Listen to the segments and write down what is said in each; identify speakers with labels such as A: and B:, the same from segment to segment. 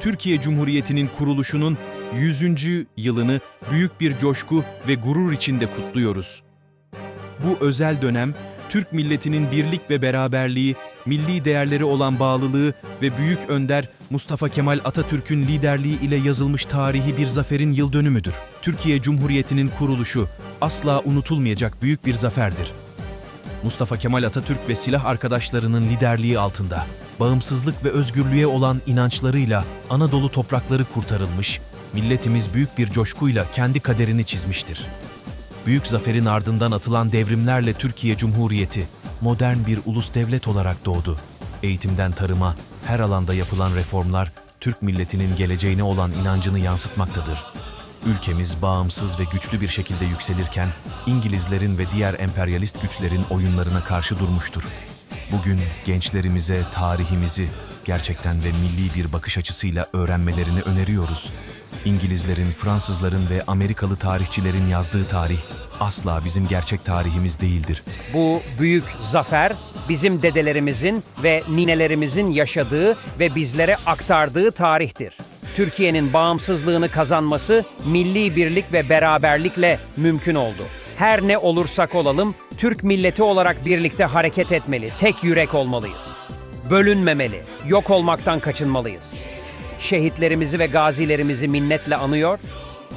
A: Türkiye Cumhuriyeti'nin kuruluşunun 100. yılını büyük bir coşku ve gurur içinde kutluyoruz. Bu özel dönem, Türk milletinin birlik ve beraberliği, milli değerleri olan bağlılığı ve büyük önder Mustafa Kemal Atatürk'ün liderliği ile yazılmış tarihi bir zaferin yıl dönümüdür. Türkiye Cumhuriyeti'nin kuruluşu asla unutulmayacak büyük bir zaferdir. Mustafa Kemal Atatürk ve silah arkadaşlarının liderliği altında bağımsızlık ve özgürlüğe olan inançlarıyla Anadolu toprakları kurtarılmış, milletimiz büyük bir coşkuyla kendi kaderini çizmiştir. Büyük zaferin ardından atılan devrimlerle Türkiye Cumhuriyeti modern bir ulus devlet olarak doğdu. Eğitimden tarıma, her alanda yapılan reformlar Türk milletinin geleceğine olan inancını yansıtmaktadır. Ülkemiz bağımsız ve güçlü bir şekilde yükselirken İngilizlerin ve diğer emperyalist güçlerin oyunlarına karşı durmuştur. Bugün gençlerimize tarihimizi gerçekten ve milli bir bakış açısıyla öğrenmelerini öneriyoruz. İngilizlerin, Fransızların ve Amerikalı tarihçilerin yazdığı tarih asla bizim gerçek tarihimiz değildir.
B: Bu büyük zafer bizim dedelerimizin ve ninelerimizin yaşadığı ve bizlere aktardığı tarihtir. Türkiye'nin bağımsızlığını kazanması milli birlik ve beraberlikle mümkün oldu. Her ne olursak olalım Türk milleti olarak birlikte hareket etmeli, tek yürek olmalıyız. Bölünmemeli, yok olmaktan kaçınmalıyız. Şehitlerimizi ve gazilerimizi minnetle anıyor,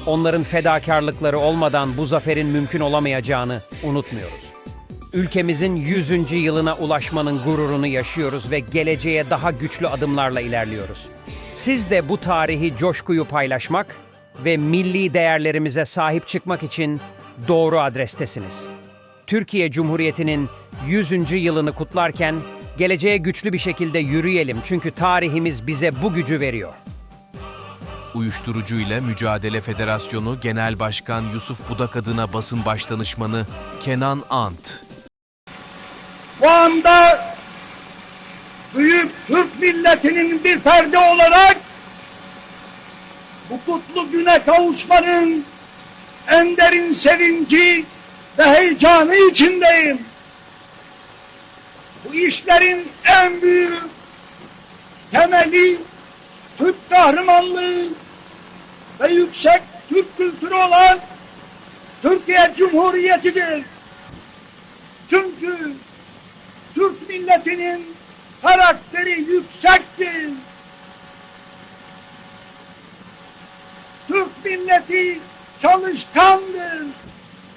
B: onların fedakarlıkları olmadan bu zaferin mümkün olamayacağını unutmuyoruz. Ülkemizin 100. yılına ulaşmanın gururunu yaşıyoruz ve geleceğe daha güçlü adımlarla ilerliyoruz. Siz de bu tarihi coşkuyu paylaşmak ve milli değerlerimize sahip çıkmak için doğru adrestesiniz. Türkiye Cumhuriyeti'nin 100. yılını kutlarken geleceğe güçlü bir şekilde yürüyelim çünkü tarihimiz bize bu gücü veriyor.
A: Uyuşturucu ile Mücadele Federasyonu Genel Başkan Yusuf Budak adına basın başdanışmanı Kenan Ant.
C: Bu anda büyük Türk milletinin bir ferdi olarak bu kutlu güne kavuşmanın en derin sevinci ve heyecanı içindeyim. Bu işlerin en büyük temeli Türk kahramanlığı ve yüksek Türk kültürü olan Türkiye Cumhuriyeti'dir. Çünkü Türk milletinin karakteri yüksektir. Türk milleti çalışkandır.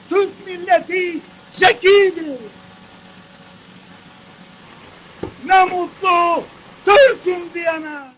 C: Türk milleti zekidir. Ne mutlu Türk'üm diyene.